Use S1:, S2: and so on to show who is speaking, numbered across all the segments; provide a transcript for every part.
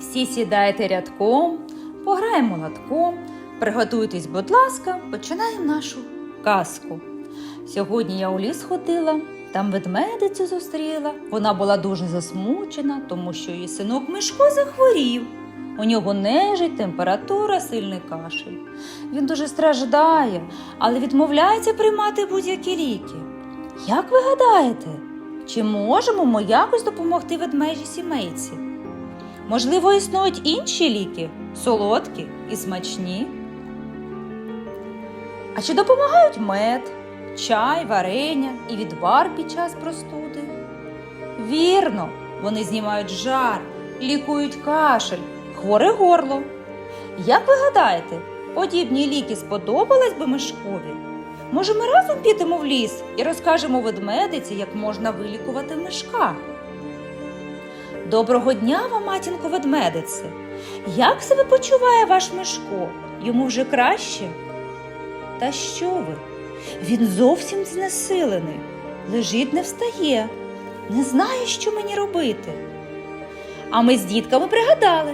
S1: Всі сідайте рядком, пограємо латком, приготуйтесь, будь ласка, починаємо нашу казку. Сьогодні я у ліс ходила, там ведмедицю зустріла. Вона була дуже засмучена, тому що її синок Мишко захворів. У нього нежить, температура, сильний кашель. Він дуже страждає, але відмовляється приймати будь-які ліки. Як ви гадаєте, чи можемо ми якось допомогти ведмежій сімейці? Можливо, існують інші ліки, солодкі і смачні. А чи допомагають мед, чай, варення і відвар під час простуди? Вірно, вони знімають жар, лікують кашель, хворе горло. Як ви гадаєте, подібні ліки сподобались би Мишкові? Може, ми разом підемо в ліс і розкажемо ведмедиці, як можна вилікувати мишка? Доброго дня вам, матінко ведмедице! Як себе почуває ваш Мишко? Йому вже краще? Та що ви? Він зовсім знесилений, лежить не встає, не знає, що мені робити. А ми з дітками пригадали,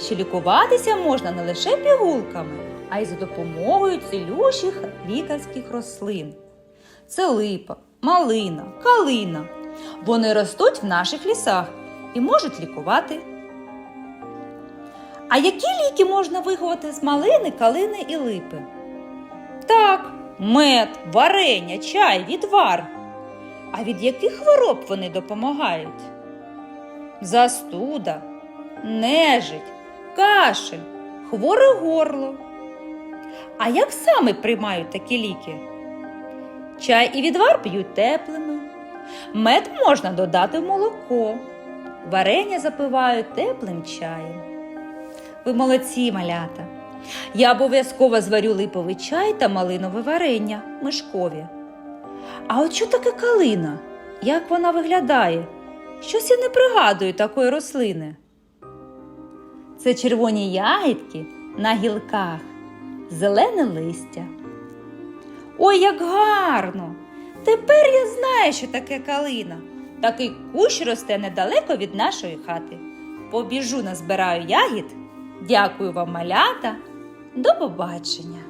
S1: що лікуватися можна не лише пігулками, а й за допомогою цілющих лікарських рослин. Це липа, малина, калина. Вони ростуть в наших лісах і можуть лікувати. А які ліки можна виховати з малини, калини і липи? Так, мед, варення, чай, відвар. А від яких хвороб вони допомагають? Застуда, нежить, кашель, хворе горло. А як саме приймають такі ліки? Чай і відвар п'ють теплими. Мед можна додати в молоко. Варення запивають теплим чаєм. Ви молодці, малята. Я обов'язково зварю липовий чай та малинове варення мишкові. А от що таке калина? Як вона виглядає? Щось я не пригадую такої рослини. Це червоні ягідки на гілках, зелене листя. Ой, як гарно! Тепер я знаю, що таке калина. Такий кущ росте недалеко від нашої хати. Побіжу назбираю ягід. Дякую вам, малята. До побачення.